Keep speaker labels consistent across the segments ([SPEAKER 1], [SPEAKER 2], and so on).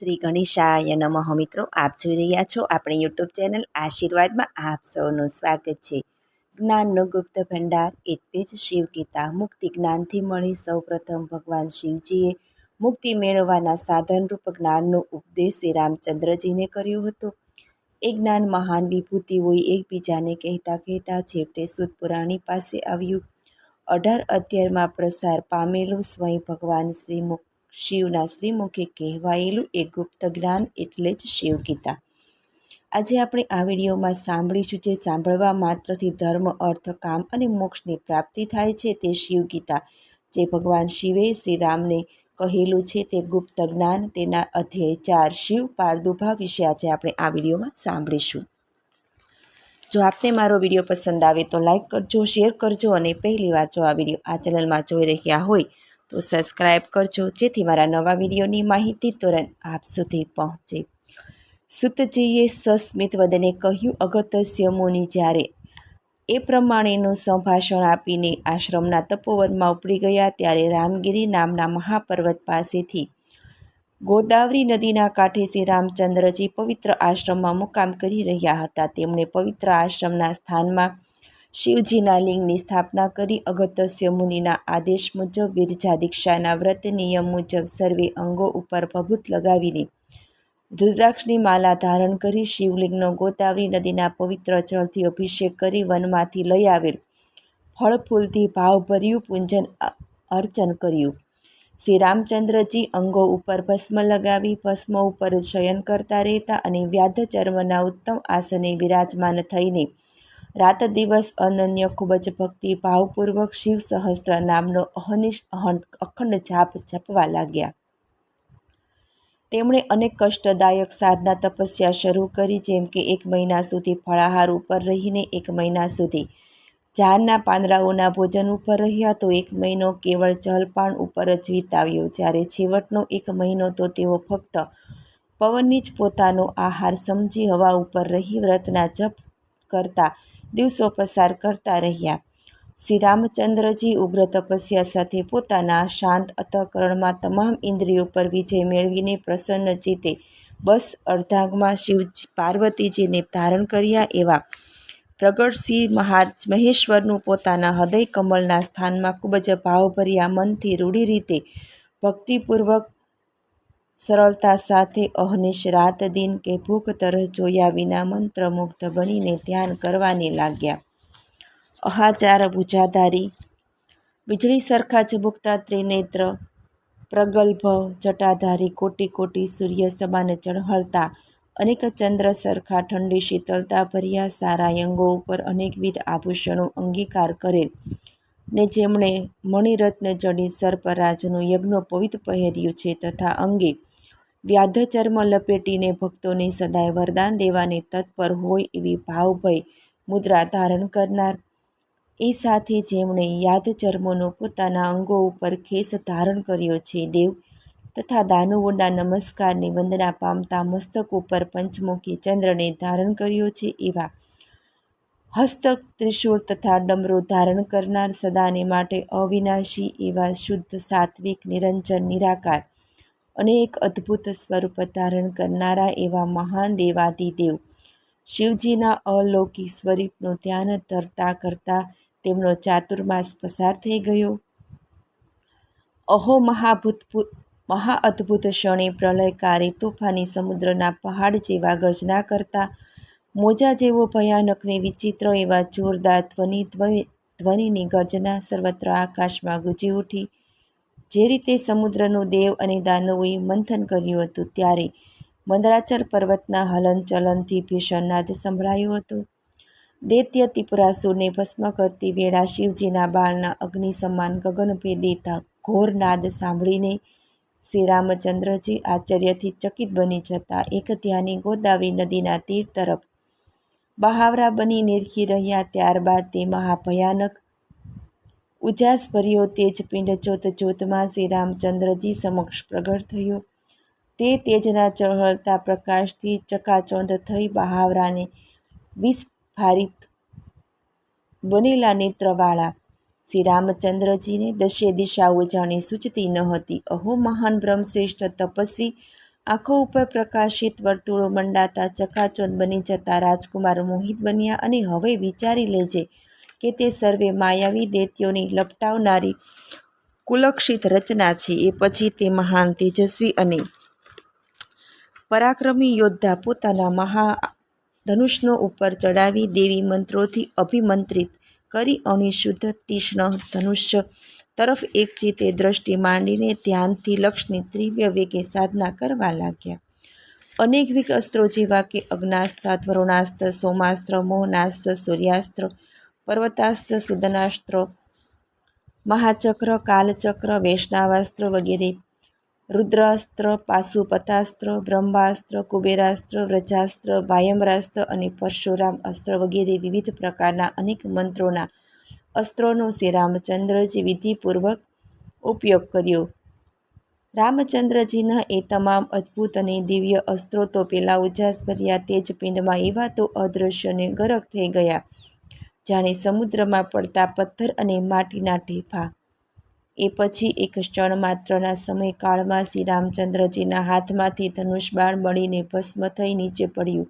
[SPEAKER 1] શ્રી ગણેશાય નમઃ. મિત્રો, આપ જોઈ રહ્યા છો આપણી યુટ્યુબ ચેનલ આશીર્વાદમાં આપ સૌનું સ્વાગત છે. જ્ઞાનનો ગુપ્ત ભંડાર એટલે જ શિવ ગીતા. મુક્તિ જ્ઞાનથી મળી સૌપ્રથમ ભગવાન શિવજીએ મુક્તિ મેળવવાના સાધનરૂપ જ્ઞાનનો ઉપદેશ શ્રી રામચંદ્રજીને કર્યો હતો. એ જ્ઞાન મહાન વિભૂતિઓએ એકબીજાને કહેતા કહેતા છેવટે સુત પુરાણી પાસે આવ્યું. અઢાર અધ્યાયમાં પ્રસાર પામેલું સ્વયં ભગવાન શ્રી મુખ શિવના શ્રીમુખે કહેવાયેલું એ ગુપ્ત જ્ઞાન એટલે જ શિવગીતા. આજે આપણે આ વિડીયોમાં સાંભળીશું જે સાંભળવા માત્રથી ધર્મ, અર્થ, કામ અને મોક્ષની પ્રાપ્તિ થાય છે તે શિવગીતા. જે ભગવાન શિવે શ્રી રામને કહેલું છે તે ગુપ્ત જ્ઞાન. તેના અધ્યાય ચાર શિવ પારદુભા વિશે આજે આપણે આ વિડીયોમાં સાંભળીશું. જો આપને મારો વીડિયો પસંદ આવે તો લાઇક કરજો, શેર કરજો અને પહેલી વાર જો આ વીડિયો આ ચેનલમાં જોઈ રહ્યા હોય તો સબસ્ક્રાઈબ કરજો, જેથી મારા નવા વિડીયોની માહિતી તુરંત આપ સુધી પહોંચે. સુતજીએ સસ્મિત વદને કહ્યું અગત્ય મુનિ, જ્યારે એ પ્રમાણેનું સંભાષણ આપીને આશ્રમના તપોવનમાં ઉપડી ગયા, ત્યારે રામગીરી નામના મહાપર્વત પાસેથી ગોદાવરી નદીના કાંઠે શ્રી રામચંદ્રજી પવિત્ર આશ્રમમાં મુકામ કરી રહ્યા હતા. તેમણે પવિત્ર આશ્રમના સ્થાનમાં શિવજીના લિંગની સ્થાપના કરી અગત્ય મુનિના આદેશ મુજબ વિરજા દીક્ષાના વ્રત નિયમ મુજબ સર્વે અંગો ઉપર ભભૂત લગાવીને રુદ્રાક્ષની માલા ધારણ કરી શિવલિંગનો ગોતાવરી નદીના પવિત્ર જળથી અભિષેક કરી વનમાંથી લઈ આવેલ ફળ ફૂલથી ભાવભર્યું પૂંજન અર્ચન કર્યું. શ્રી રામચંદ્રજી અંગો ઉપર ભસ્મ લગાવી, ભસ્મ ઉપર શયન કરતા રહેતા અને વ્યાધ ચર્મના ઉત્તમ આસને વિરાજમાન થઈને રાત દિવસ અનન્ય ખૂબ જ ભક્તિ, ભાવપૂર્વક શિવ સહસ્ત્ર નામનો અહનિશ અખંડ જાપ જપવા લાગ્યા. તેમણે અનેક કષ્ટદાયક સાધના તપસ્યા શરૂ કરી, જેમ કે એક મહિના સુધી ફળાહાર ઉપર રહીને એક મહિના સુધી ઝાડના પાંદડાઓના ભોજન ઉપર રહ્યા, તો એક મહિનો કેવળ જલપાન ઉપર જ વિતાવ્યો. જ્યારે છેવટનો એક મહિનો, તો તેઓ ફક્ત પવનની જ પોતાનો આહાર સમજી હવા ઉપર રહી, વ્રતના જપ કરતા, દિવસો પસાર કરતા રહ્યા. શ્રી રામચંદ્રજી ઉગ્ર તપસ્યા સાથે પોતાના શાંત અંતઃકરણમાં તમામ ઇન્દ્રિયો પર વિજય મેળવીને પ્રસન્ન જીતે બસ અર્ધાંગમાં શિવ પાર્વતીજીને ધારણ કર્યા એવા. પ્રગટસિંહ મહા મહેશ્વરનું પોતાના હૃદય કમલના સ્થાનમાં ખૂબ જ ભાવભર્યા મનથી રૂઢી રીતે ભક્તિપૂર્વક સરળતા સાથે અહનિશ રાત દિન કે ભૂખ તરસ જોયા વિના મંત્રમુગ્ધ બનીને ધ્યાન કરવાને લાગ્યા. અહાચાર ભુજાધારી, વીજળી સરખા ઝબુકતા ત્રિનેત્ર, પ્રગલ્ભ જટાધારી કોટી કોટી સૂર્ય સમાન ચળહળતા અનેક ચંદ્ર સરખા ઠંડી શીતલતા ભર્યા સારા અંગો ઉપર અનેકવિધ આભૂષણો અંગીકાર કરેલ. ને જેમણે મણિરત્ન જડી સર્પરાજનું યજ્ઞોપવિત પહેર્યું છે તથા અંગે વ્યાધચર્મ લપેટીને ભક્તોને સદાય વરદાન દેવાને તત્પર હોય એવી ભાવભય મુદ્રા ધારણ કરનાર. એ સાથે જેમણે યાદચર્મોનો પોતાના અંગો ઉપર ખેસ ધારણ કર્યો છે, દેવ તથા દાનવોના નમસ્કારની વંદના પામતા મસ્તક ઉપર પંચમુખી ચંદ્રને ધારણ કર્યો છે એવા હસ્તક ત્રિશૂળ તથા ડમરો ધારણ કરનાર સદાને માટે અવિનાશી એવા શુદ્ધ સાત્વિક, નિરંજન, નિરાકાર અને એક અદ્ભુત સ્વરૂપ ધારણ કરનારા એવા મહાન દેવાદિદેવ. શિવજીના અલૌકિક સ્વરૂપનું ધ્યાન ધરતા કરતા તેમનો ચાતુર્માસ પસાર થઈ ગયો. અહો મહાભૂત મહા અદ્ભુત ક્ષણે પ્રલયકારી તોફાની સમુદ્રના પહાડ જેવા ગર્જના કરતા મોજા જેવો ભયાનક ને વિચિત્ર એવા જોરદાર ધ્વનિ ધ્વનિની ગર્જના સર્વત્ર આકાશમાં ગુંજી ઉઠી. જે રીતે સમુદ્રનું દેવ અને દાનવોએ મંથન કર્યું હતું, ત્યારે મંદરાચલ પર્વતના હલનચલનથી ભીષણ નાદ સંભળાયો હતો. દૈત્ય ત્રિપુરાસુરને ભસ્મ કરતી વેળા શિવજીના બાળના અગ્નિ સમાન ગગનભેદી ઘોર નાદ સાંભળીને શ્રી રામચંદ્રજી આશ્ચર્યથી ચકિત બની જતા એક ધ્યાની ગોદાવરી નદીના તીર તરફ બહાવરા બની નિરખી રહ્યા ત્યારબાદ તે મહાભયાનક ઉજાસભર્યો તેજ પિંડ જોત જોતમાં શ્રી રામચંદ્રજી સમક્ષ પ્રગટ થયો. તે તેજના ચળહળતા પ્રકાશથી ચકાચોંધ થઈ બહાવરાને વિસ્ફારિત બનેલા નેત્રવાળા શ્રી રામચંદ્રજીને દશે દિશાઓ જાણે સૂચતી ન હતી. અહો, મહાન બ્રહ્મશ્રેષ્ઠ તપસ્વી આંખો ઉપર પ્રકાશિત વર્તુળો મંડાતા ચકાચોંદ બની જતા રાજકુમાર મોહિત બન્યા અને હવે વિચારી લેજે કે તે સર્વે માયાવી દૈત્યોની લપટાવનારી કુલક્ષિત રચના છે. એ પછી તે મહાન તેજસ્વી અને પરાક્રમી યોદ્ધા પોતાના મહા ધનુષ્નો ઉપર ચડાવી દેવી મંત્રોથી અભિમંત્રિત કરી અણિશુદ્ધ તીક્ષ્ણ ધનુષ્ય તરફ એકચિતે દ્રષ્ટિ માંડીને ધ્યાનથી લક્ષની ત્રિવ્ય વેગે સાધના કરવા લાગ્યા. અનેકવિધ અસ્ત્રો જેવા કે અગ્નાસ્ત્ર ધ્વરુણાસ્ત્ર સોમાસ્ત્ર મોહનાસ્ત્ર સૂર્યાસ્ત્ર પર્વતાસ્ત્ર સુદનાસ્ત્ર, મહાચક્ર, કાલચક્ર, વૈષ્ણવાસ્ત્ર વગેરે, રુદ્રાસ્ત્ર, પાશુપતાસ્ત્ર, બ્રહ્માસ્ત્ર, કુબેરાસ્ત્ર, વ્રજાસ્ત્ર ભાયમરાસ્ત્ર અને પરશુરામ અસ્ત્ર વગેરે વિવિધ પ્રકારના અનેક મંત્રોના અસ્ત્રોનો શ્રી રામચંદ્રજી વિધિપૂર્વક ઉપયોગ કર્યો. રામચંદ્રજીના એ તમામ અદ્ભુત અને દિવ્ય અસ્ત્રો તો પેલા ઉજાસભર્યા તેજ પિંડમાં એવા તો અદૃશ્યને ગરક થઈ ગયા, જાણે સમુદ્રમાં પડતા પથ્થર અને માટીના ઢેફા. એ પછી એક ક્ષણ માત્રના સમયકાળમાં શ્રી રામચંદ્રજીના હાથમાંથી ધનુષબાણ બળીને ભસ્મ થઈ નીચે પડ્યું.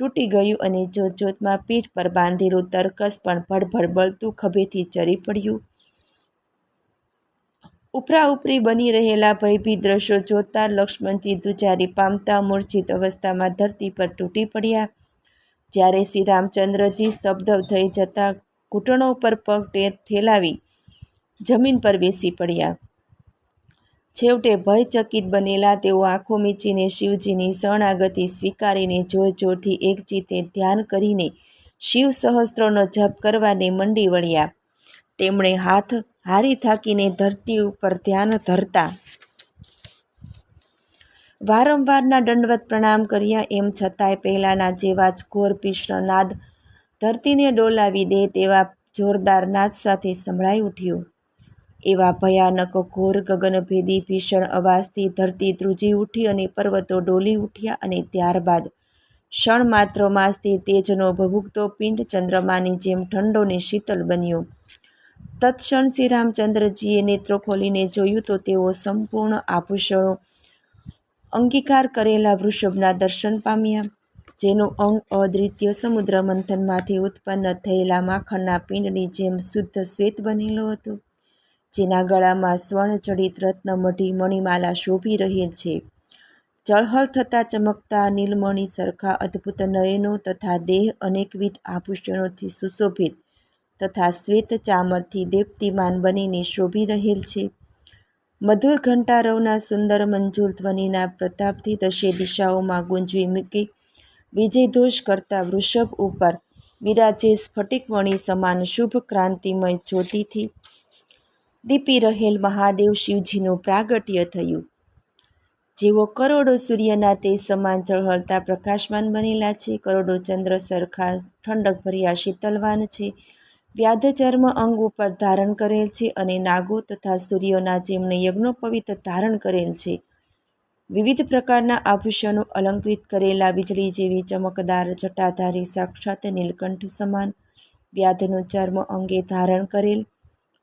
[SPEAKER 1] તૂટી ગયું અને જોતજોતમાં પીઠ પર બાંધેલું તરકસ પણ ભડભડ બળતું ખભેથી ચરી પડ્યું. ઉપરા ઉપરી બની રહેલા ભયભીત દ્રશ્યો જોતા લક્ષ્મણજી દુજારી પામતા મૂર્છિત અવસ્થામાં ધરતી પર તૂટી પડ્યા. જ્યારે શ્રી રામચંદ્રજી સ્તબ્ધ થઈ જતા ઘૂંટણો પર પગ ઠેલાવી જમીન પર બેસી પડ્યા. છેવટે ભયચકિત બનેલા તેઓ આંખો મીચીને શિવજીની શરણાગતિ સ્વીકારીને જોરજોરથી એક જીતે ધ્યાન કરીને શિવ સહસ્ત્રનો જપ કરવાને મંડી વળ્યા. તેમણે હાથ હારી થાકીને ધરતી ઉપર ધ્યાન ધરતા વારંવારના દંડવત પ્રણામ કર્યા, એમ છતાંય પહેલાંના જેવા જ ઘોર ભીષણ નાદ ધરતીને ડોલાવી દે તેવા જોરદાર નાદ સાથે સંભળાઈ ઉઠ્યો. એવા ભયાનક ઘોર ગગનભેદી ભીષણ અવાજથી ધરતી ધ્રુજી ઉઠી અને પર્વતો ડોલી ઉઠ્યા અને ત્યારબાદ ક્ષણ માત્રમાં તે તેજનો ભભૂકતો પિંડ ચંદ્રમાની જેમ ઠંડો ને શીતલ બન્યો. તત્ક્ષણ શ્રી રામચંદ્રજીએ નેત્રો ખોલીને જોયું તો તેઓ સંપૂર્ણ આભૂષણો અંગીકાર કરેલા વૃષભના દર્શન પામ્યા, જેનું અંગ અદ્વિતીય સમુદ્ર મંથનમાંથી ઉત્પન્ન થયેલા માખણના પિંડની જેમ શુદ્ધ શ્વેત બનેલો હતો. જેના ગળામાં સ્વર્ણ જડિત રત્ન મઢી મણિમાલા શોભી રહેલ છે. ચળહળ થતાં ચમકતા નીલમણી સરખા અદ્ભુત નયનો તથા દેહ અનેકવિધ આભૂષણોથી સુશોભિત તથા શ્વેત ચામરથી દેપ્તિમાન બનીને શોભી રહેલ છે. મધુર ઘંટારવના સુંદર મંજુલ ધ્વનિના પ્રતાપથી દશે દિશાઓમાં ગુંજવી મૂકી વિજયધોષ કરતા વૃષભ ઉપર બિરાજે સ્ફટિકમણી સમાન શુભ ક્રાંતિમય જ્યોતિથી દીપી રહેલ મહાદેવ શિવજીનું પ્રાગટ્ય થયું. જેઓ કરોડો સૂર્યના તે સમાન ચળહળતા પ્રકાશમાન બનેલા છે, કરોડો ચંદ્ર સરખા ઠંડકભર્યા શીતલવાન છે વ્યાધચર્મ અંગ ઉપર ધારણ કરેલ છે અને નાગો તથા સૂર્યોના જેમને યજ્ઞોપવિત ધારણ કરેલ છે. વિવિધ પ્રકારના આભૂષણો અલંકૃત કરેલા વીજળી જેવી ચમકદાર જટાધારી સાક્ષાત નીલકંઠ સમાન વ્યાધનું ચર્મ અંગે ધારણ કરેલ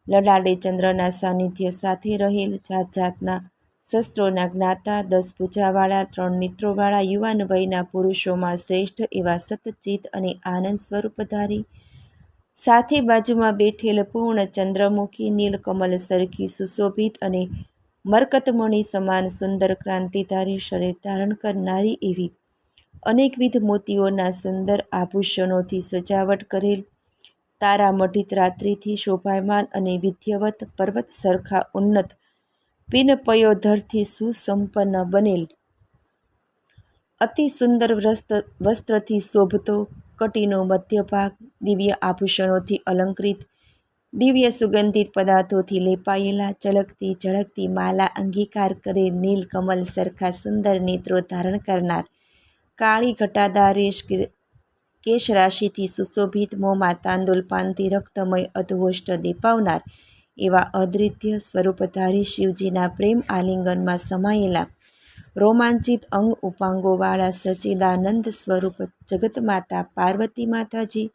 [SPEAKER 1] લલાડે ચંદ્રના સાનિધ્ય સાથે રહેલ જાત જાતના શસ્ત્રોના જ્ઞાતા, દસ ભૂજાવાળા, ત્રણ નેત્રોવાળા યુવાન વયના પુરુષોમાં શ્રેષ્ઠ એવા સતચિત અને આનંદ સ્વરૂપધારી સાથે બાજુમાં બેઠેલ પૂર્ણ ચંદ્રમુખી, નીલકમલ સરખી, સુશોભિત અને મરકતમણિ સમાન સુંદર ક્રાંતિધારી શરીર ધારણ કરનારી એવી અનેકવિધ મોતીઓના સુંદર આભૂષણોથી સજાવટ કરેલ તારામઢિત રાત્રિથી શોભાયમાન અને વિધ્યવત પર્વત સરખા ઉન્નત પિનપયોધરથી સુસંપન્ન બનેલ. અતિ સુંદર વસ્ત્રથી શોભતો, કટીનો મધ્ય ભાગ દિવ્ય આભૂષણોથી અલંકૃત, દિવ્ય સુગંધિત પદાર્થોથી લેપાયેલા, ચળકતી, ઝળકતી માલા અંગીકાર કરેલ નીલકમલ સરખા સુંદર નેત્રો ધારણ કરનાર, કાળી ઘટાદાર કેશરાશિથી સુશોભિત મોંમાં તાંદુલ પાનથી રક્તમય અધવોષ્ટ દીપાવનાર એવા અદ્વિત્ય સ્વરૂપધારી શિવજીના પ્રેમ આલિંગનમાં સમાયેલા રોમાંચિત અંગ ઉપાંગોવાળા સચિદાનંદ સ્વરૂપ જગતમાતા પાર્વતી માતાજી,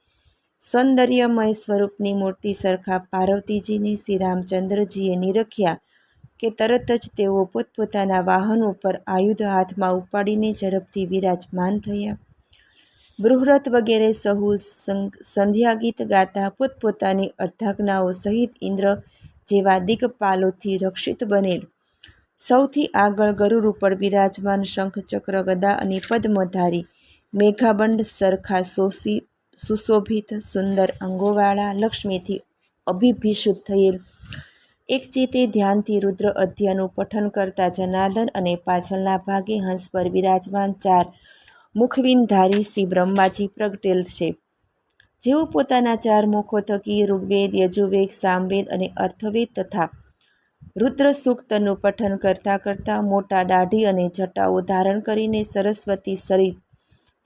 [SPEAKER 1] સૌંદર્યમય સ્વરૂપની મૂર્તિ સરખા પાર્વતીજીને શ્રી રામચંદ્રજીએ નિરખ્યા કે તરત જ તેઓ પોતપોતાના વાહન ઉપર આયુધ હાથમાં ઉપાડીને ઝડપથી વિરાજમાન થયા. બૃહરથ વગેરે સહુ સંધ્યાગીત ગાતા પોતપોતાની અર્ધાજ્ઞાઓ સહિત ઇન્દ્ર જેવા દિગપાલોથી રક્ષિત બનેલ. સૌથી આગળ ગરુડ ઉપર બિરાજમાન શંખ ચક્ર ગદા અને પદ્મધારી, મેઘાબંડ સરખા સોસી, સુશોભિત સુંદર અંગોવાળા લક્ષ્મીથી અભિભિષુત થયેલ. એક ચેતે ધ્યાનથી રુદ્ર અધ્યાયનું પઠન કરતા જનાર્દન અને પાછળના ભાગે હંસ પર બિરાજમાન ચાર મુખવિંધારી શ્રી બ્રહ્માજી પ્રગટેલ છે. જેઓ પોતાના ચાર મુખો થકી ઋગ્વેદ, યજુર્વેદ, સામવેદ અને અર્થવેદ તથા રુદ્ર સૂક્તનું પઠન કરતાં કરતાં મોટા દાઢી અને જટાઓ ધારણ કરીને સરસ્વતી સરિત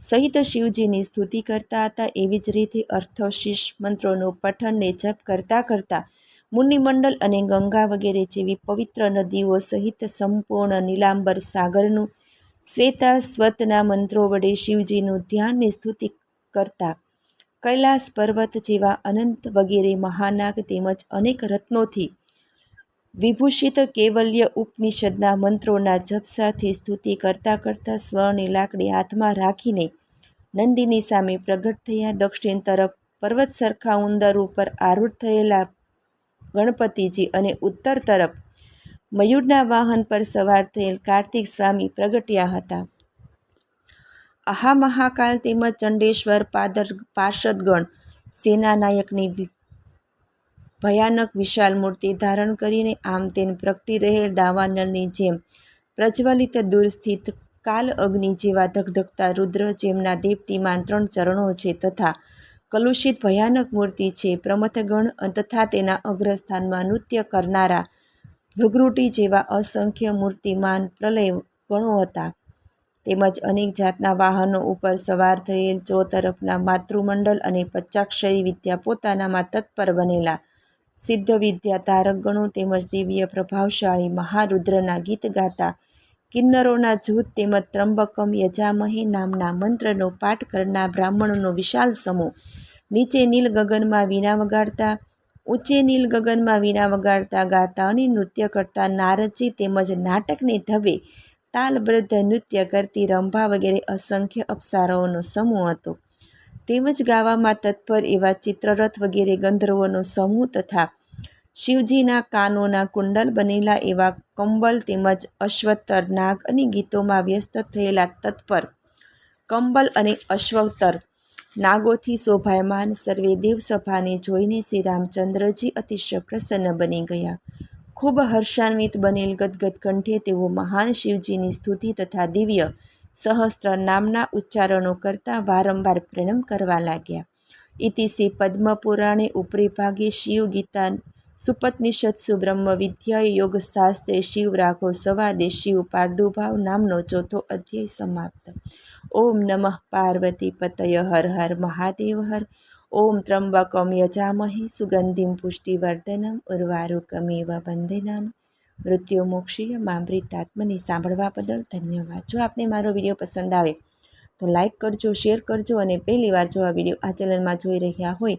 [SPEAKER 1] સહિત શિવજીની સ્તુતિ કરતા હતા. એવી જ રીતે અર્થશીષ મંત્રોનું પઠન ને જપ કરતાં કરતાં મુનિમંડળ અને ગંગા વગેરે જેવી પવિત્ર નદીઓ સહિત સંપૂર્ણ નીલાંબર સાગરનું શ્વેતા સ્વતના મંત્રો વડે શિવજીનું ધ્યાનની સ્તુતિ કરતા. કૈલાસ પર્વત જેવા અનંત વગેરે મહાનાગ તેમજ અનેક રત્નોથી વિભૂષિત કેવલ્ય ઉપનિષદના મંત્રોના જપ સાથે સ્તુતિ કરતાં કરતાં સ્વની લાકડી હાથમાં રાખીને નંદીની સામે પ્રગટ થયા. દક્ષિણ તરફ પર્વત સરખા ઉંદર ઉપર આરૂઢ થયેલા ગણપતિજી અને ઉત્તર તરફ મયુરના વાહન પર સવાર થયેલ કાર્તિક સ્વામી પ્રગટ્યા હતા. આહા મહાકાલ તેમજ ચંડેશ્વર પાદર પાર્ષદગણ સેનાનાયકની ભયાનક વિશાલ મૂર્તિ ધારણ કરીને આમ તેમ પ્રગટી રહેલ દાવાનળની જેમ પ્રજ્વલિત દૂર સ્થિત કાલ અગ્નિ જેવા ધગધગતા રુદ્ર જેમના દેવતીમાન ત્રણ ચરણો છે તથા કલુષિત ભયાનક મૂર્તિ છે પ્રમથગણ તથા તેના અગ્રસ્થાનમાં નૃત્ય કરનારા ભૃગૃટી જેવા અસંખ્ય મૂર્તિમાન પ્રલય ગણો હતા. તેમજ અનેક જાતના વાહનો ઉપર સવાર થયેલ ચો તરફના માતૃમંડળ અને પચાક્ષરી વિદ્યા પોતાનામાં તત્પર બનેલા. સિદ્ધ વિદ્યા તારક ગણો તેમજ દિવ્ય પ્રભાવશાળી મહારુદ્રના ગીત ગાતા. કિન્નરોના જૂથ તેમજ ત્રંબકમ યજામહે નામના મંત્રનો પાઠ કરનાર બ્રાહ્મણોનો વિશાળ સમૂહ નીચે નીલ ગગનમાં વીણા વગાડતા ઊંચે નીલ ગગનમાં વીણા વગાડતા ગાતા અને નૃત્ય કરતા નારજી તેમજ નાટકને ઢબે તાલબદ્ધ નૃત્ય કરતી રંભા વગેરે અસંખ્ય અપ્સારાઓનો સમૂહ હતો. તેમજ ગાવામાં તત્પર એવા ચિત્રરથ વગેરે ગંધર્વોનો સમૂહ તથા શિવજીના કાનોના કુંડલ બનેલા એવા કંબલ તેમજ અશ્વત્તર નાગ અને ગીતોમાં વ્યસ્ત થયેલા તત્પર કંબલ અને અશ્વત્તર નાગોથી શોભાયમાન સર્વે દેવસભાને જોઈને શ્રી રામચંદ્રજી અતિશય પ્રસન્ન બની ગયા. ખૂબ હર્ષાન્વિત બનેલ ગદગદ કંઠે તેઓ મહાન શિવજીની સ્તુતિ તથા દિવ્ય સહસ્ત્ર નામના ઉચ્ચારણો કરતા વારંવાર પ્રણામ કરવા લાગ્યા. ઇતિશ્રી પદ્મપુરાણે ઉપરી ભાગે શિવ ગીતા સુપનિષત્સુ સુબ્રહ્મ વિદ્યાય યોગશાસ્ત્રે શિવ રાઘો સવાદે શિવ પાર્દુભાવ નામનો ચોથો અધ્યાય સમાપ્ત. ઓમ નમઃ પાર્વતી પતય હર હર મહાદેવ હર. ઓમ ત્રંબકમ યજામહે સુગંધિમ પુષ્ટિવર્ધનમ ઉર્વારુકમેવ બંધનાન મૃત્યુ મોક્ષીય મામૃતાત્મને સાંભળવા બદલ ધન્યવાદ. જો આપને મારો વીડિયો પસંદ આવે તો લાઈક કરજો, શેર કરજો અને પહેલી વાર જો આ વીડિયો આ ચેનલમાં જોઈ રહ્યા હોય